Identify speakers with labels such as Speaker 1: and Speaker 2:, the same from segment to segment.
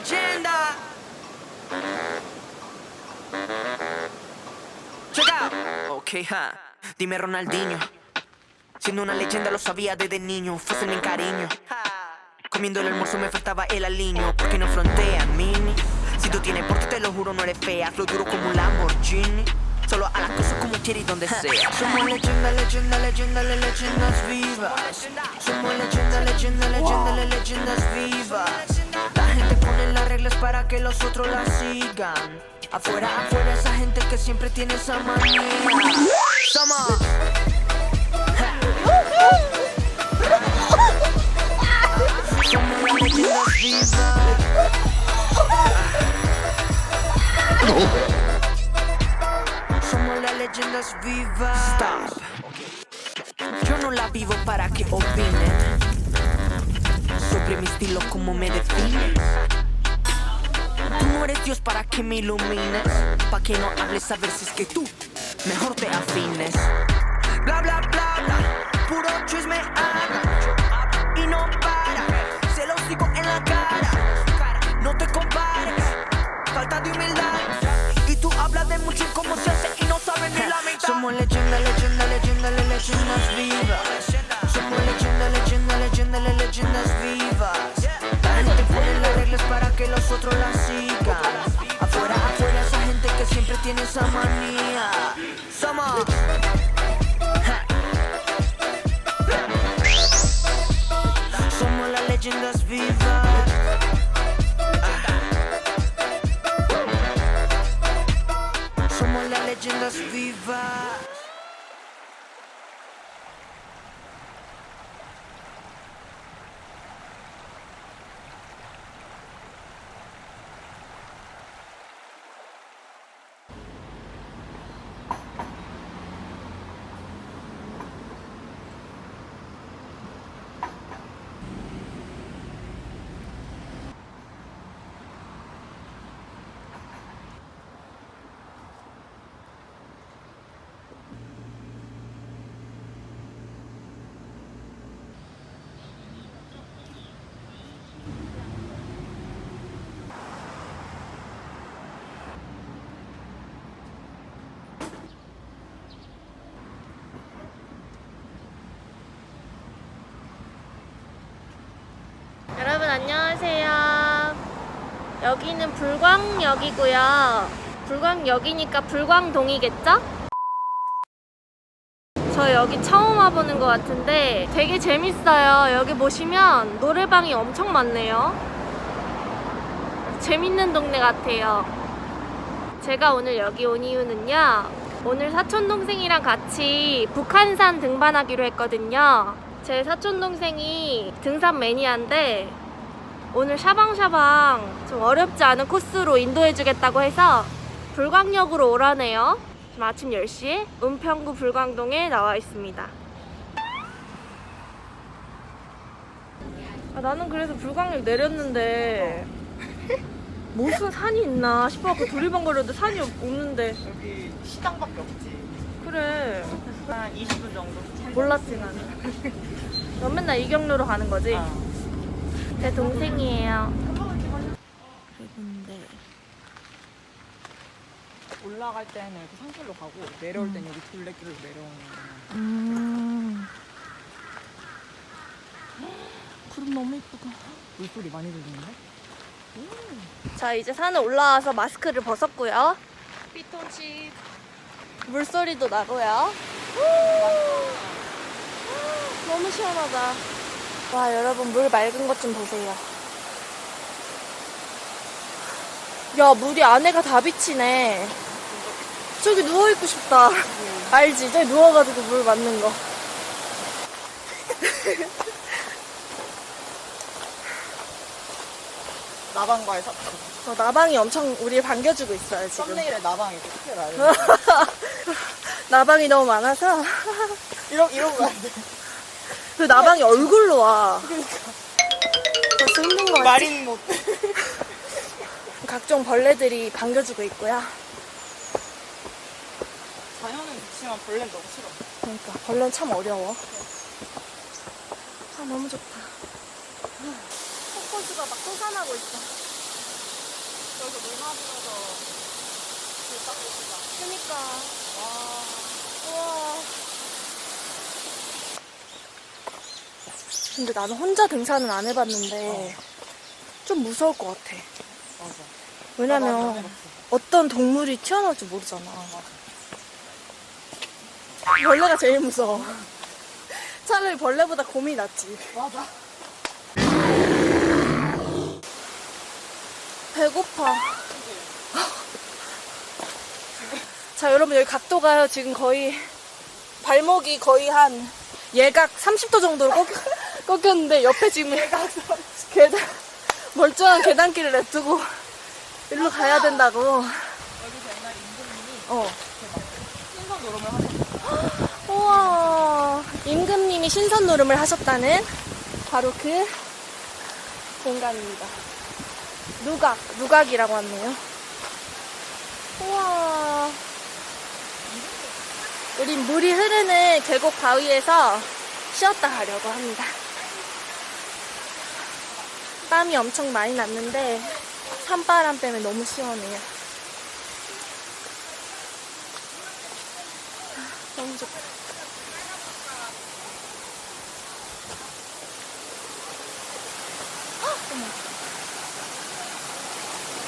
Speaker 1: leyenda. Check out. Ok, ja. Dime Ronaldinho. Siendo una leyenda lo sabía desde niño. Fuese mi cariño. Comiendo el almuerzo me faltaba el aliño. Porque no frontean, mini. Si tú tienes porte, te lo juro, no eres fea. Flow duro como un Lamborghini. Solo a las cosas como quiere y donde sea. Somos leyenda, leyenda, leyenda, le- leyendas vivas. Somos leyenda, leyenda, leyenda, le- leyendas vivas. Las reglas para que los otros las sigan. Afuera, afuera, esa gente que siempre tiene esa manía. Somos. Somos. Somos las leyendas vivas. Stop. Yo no la vivo para que opinen sobre mi estilo, como me defines. Tú no eres Dios para que me ilumines, para que no hables a ver si es que tú mejor te afines. Bla bla bla bla, puro chisme habla y no para. Se los digo en la cara, no te compares, falta de humildad. Y tú hablas de mucho cómo se hace y no sabes ni la mitad. Somos leyenda, leyenda, leyenda, le- leyendas vivas. Que los otros las sigan. Afuera, afuera, esa gente que siempre tiene esa manía. Somos
Speaker 2: 여기는 불광역이고요. 불광역이니까 불광동이겠죠? 저 여기 처음 와보는 것 같은데 되게 재밌어요. 여기 보시면 노래방이 엄청 많네요. 재밌는 동네 같아요. 제가 오늘 여기 온 이유는요. 오늘 사촌 동생이랑 같이 북한산 등반하기로 했거든요. 제 사촌 동생이 등산 매니아인데 오늘 샤방샤방 좀 어렵지 않은 코스로 인도해주겠다고 해서 불광역으로 오라네요. 지금 아침 10시에 은평구 불광동에 나와 있습니다. 아, 나는 그래서 불광역 내렸는데 무슨 산이 있나 싶어갖고 두리번거려도 산이 없- 없는데
Speaker 3: 여기 시장밖에 없지.
Speaker 2: 그래
Speaker 3: 한 20분 정도.
Speaker 2: 몰랐지 나는 넌 맨날 이 경로로 가는 거지?
Speaker 3: 어.
Speaker 2: 제 동생이에요. 그리고인데
Speaker 3: 올라갈 때는 이렇게 산길로 가고 내려올 때는 여기 둘레길로 내려오는 거야.
Speaker 2: 음. 구름 너무 이쁘다.
Speaker 3: 물소리 많이 들리는데?
Speaker 2: 자 이제 산에 올라와서 마스크를 벗었고요.
Speaker 3: 피톤칩.
Speaker 2: 물소리도 나고요. 너무 시원하다 와 여러분 물 맑은 것 좀 보세요. 야 물이 안에가 다 비치네. 저기 누워있고 싶다. 알지? 저기 누워가지고 물 맞는 거.
Speaker 3: 나방과의 사투.
Speaker 2: 어, 나방이 엄청 우리를 반겨주고 있어요 지금.
Speaker 3: 썸네일에 나방 이렇게 스티커를
Speaker 2: 나방이 너무 많아서.
Speaker 3: 이러, 이러고 가야 돼.
Speaker 2: 그 나방이 얼굴로 와 벌써 힘든 거 같지?
Speaker 3: 마린 못.
Speaker 2: 각종 벌레들이 반겨주고 있고요
Speaker 3: 자연은 좋지만 벌레는 너무 싫어.
Speaker 2: 그러니까 벌레는 참 어려워 아 너무 좋다 폭포수가 막 솟아나고 있어 눈 아프면서 그니까. 우와. 근데 나는 혼자 등산은 안 해봤는데 좀 무서울 것 같아.
Speaker 3: 맞아.
Speaker 2: 왜냐면. 어떤 동물이 튀어나올지 모르잖아. 벌레가 제일 무서워. 차라리 벌레보다 곰이 낫지.
Speaker 3: 맞아.
Speaker 2: 배고파. 자, 여러분 여기 각도가요. 지금 거의 발목이 거의 한 예각 30도 정도로 꺾, 꺾였는데 옆에 지금 계단 멀쩡한 계단길을 냅두고 일로 가야 된다고.
Speaker 3: 여기서 옛날에 임금님이
Speaker 2: 어.
Speaker 3: 신선 노름을 하셨어.
Speaker 2: 우와. 임금님이 신선 노름을 하셨다는 바로 그 공간입니다. 누각, 누각이라고 하네요. 우와. 우린 물이 흐르는 계곡 바위에서 쉬었다 가려고 합니다. 땀이 엄청 많이 났는데 산바람 때문에 너무 시원해요. 너무 좋다.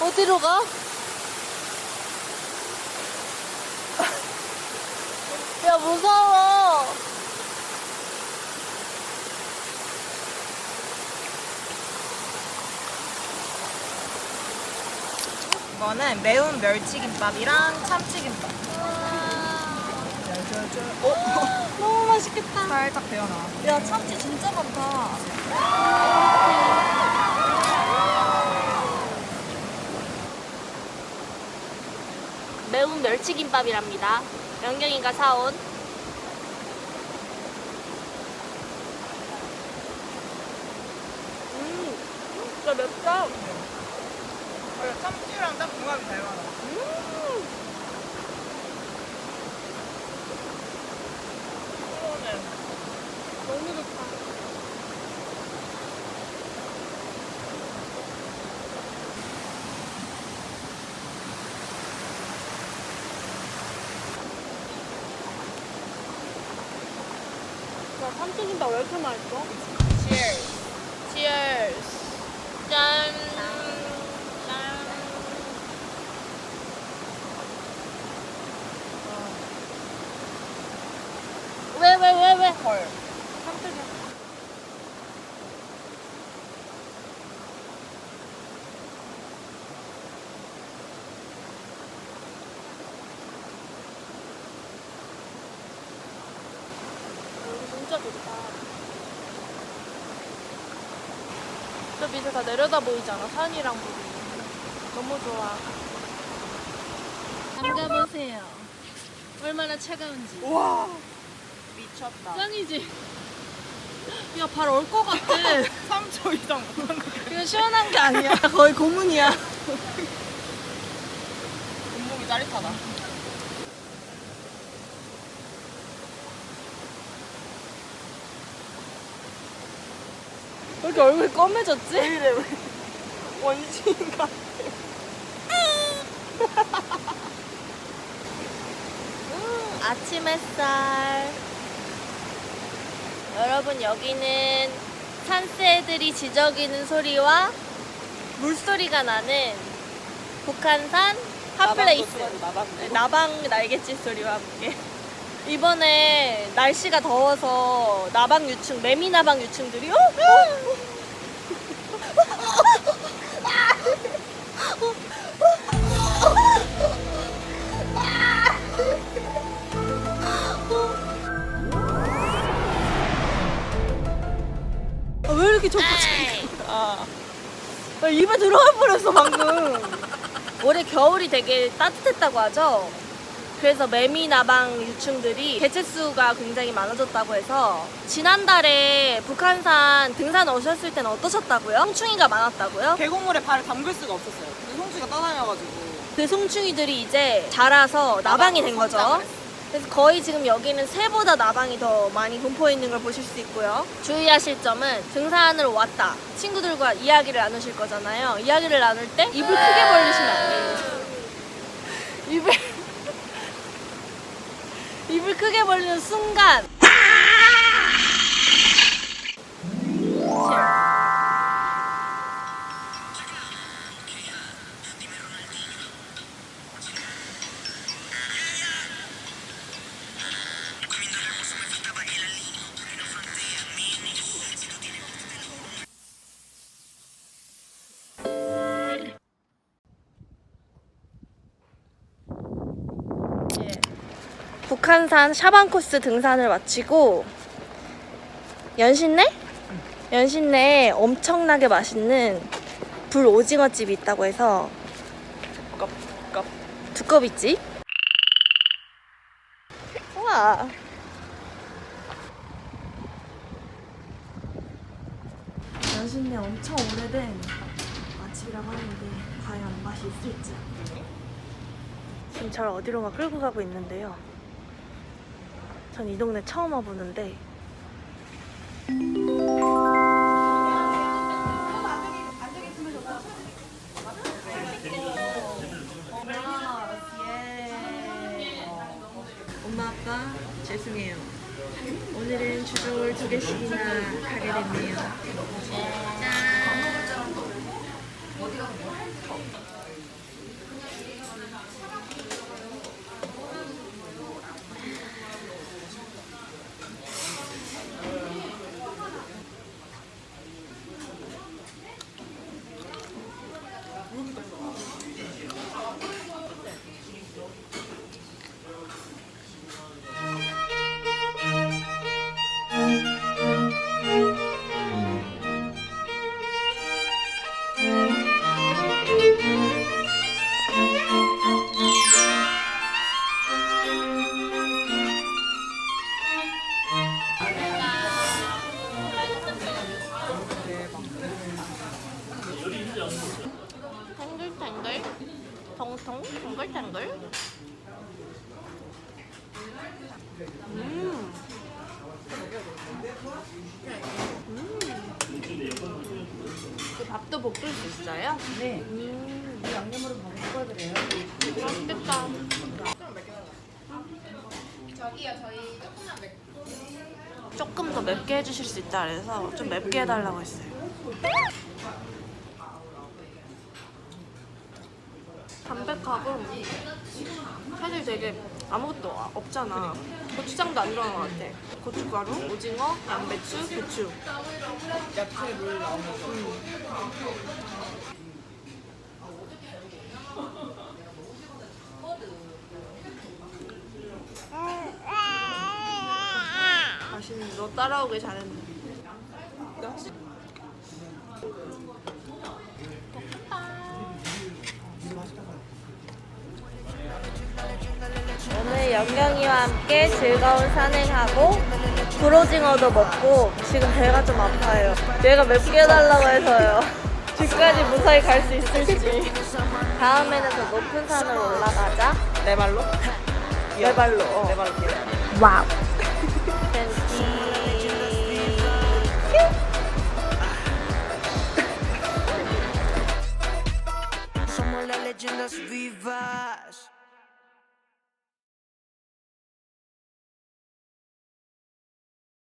Speaker 2: 어디로 가? 야, 무서워.
Speaker 3: 이거는 매운 멸치김밥이랑 참치김밥.
Speaker 2: 너무 맛있겠다.
Speaker 3: 살짝 데워놔.
Speaker 2: 야, 참치 진짜 많다. 매운 멸치김밥이랍니다. 영경이가 사온. 음, 진짜 맵다.
Speaker 3: 원래 참치랑 딱 궁합이 잘 맞아.
Speaker 2: 너무 좋다. 야, 삼촌 김밥 왜 이렇게 맛있어?
Speaker 3: Cheers.
Speaker 2: Cheers. 짠. 짠. 왜, 왜,
Speaker 3: 헐.
Speaker 2: 여기 진짜 좋다. 저 밑에 다 내려다 보이잖아. 산이랑 물이. 너무 좋아. 담가보세요. 얼마나 차가운지.
Speaker 3: 우와. 미쳤다.
Speaker 2: 짱이지? 야, 발 얼 것 같아.
Speaker 3: 3초 이상 못한 거.
Speaker 2: 이거 시원한 게 아니야. 거의 고문이야.
Speaker 3: 몸무게 짜릿하다.
Speaker 2: 왜 이렇게 얼굴이 검해졌지?
Speaker 3: 왜 이래, 왜. 원시인가?
Speaker 2: 아침 햇살. 여러분, 여기는 산새들이 지저귀는 소리와 물소리가 나는 북한산 핫플레이스. 네, 나방 날갯짓 소리와 함께. 이번에 날씨가 더워서 나방 유충, 매미 나방 유충들이 어? 어? 이렇게 적고
Speaker 3: 아.
Speaker 2: 나 입에 들어갈 뻔했어 방금. 올해 겨울이 되게 따뜻했다고 하죠. 그래서 매미 나방 유충들이 개체 수가 굉장히 많아졌다고 해서 지난달에 북한산 등산 오셨을 때는 어떠셨다고요? 송충이가 많았다고요?
Speaker 3: 계곡물에 발을 담글 수가 없었어요. 근데 송치가 떠다녀가지고.
Speaker 2: 그 송충이들이 이제 자라서 나방이 된 거죠. 그래서 거의 지금 여기는 새보다 나방이 더 많이 분포해 있는 걸 보실 수 있고요. 주의하실 점은 등산을 왔다. 친구들과 이야기를 나누실 거잖아요. 이야기를 나눌 때 입을 크게 벌리시면 안 돼요. 입을 입을 크게 벌리는 순간 북한산 샤방 코스 등산을 마치고 연신내? 연신내에 엄청나게 맛있는 불 오징어 집이 있다고 해서
Speaker 3: 껍 껍
Speaker 2: 두꺼비집? 우와 연신내 엄청 오래된 맛집이라고 하는데 과연 맛이 있을지 지금 저를 어디론가 끌고 가고 있는데요 전 이 동네 처음 와보는데.
Speaker 3: 엄마 아빠 죄송해요. 오늘은 주종을 두 개씩이나 가게 됐네요
Speaker 2: 볶을 수 있어요?
Speaker 3: 네
Speaker 2: 음.
Speaker 3: 이 양념으로 바로 섞어드려요
Speaker 2: 맛있겠다. 조금 더 맵게 해주실 수 있다 그래서 좀 맵게 해달라고 했어요. 담백하고 사실 되게 아무것도 없잖아. 고추장도 안 들어간 것 같아. 고춧가루, 오징어, 양배추, 고추.
Speaker 3: 야채 물 나오면서
Speaker 2: 너 따라오길 잘했네. 오늘 영경이와 함께 즐거운 산행하고 불오징어도 먹고 지금 배가 좀 아파요. 얘가 맵게 해달라고 해서요. 집까지 무사히 갈 수 있을지. 다음에는 더 높은 산으로 올라가자.
Speaker 3: 내 발로?
Speaker 2: 내 발로. 어.
Speaker 3: 내 발로.
Speaker 2: 와우. Somos las leyendas vivas.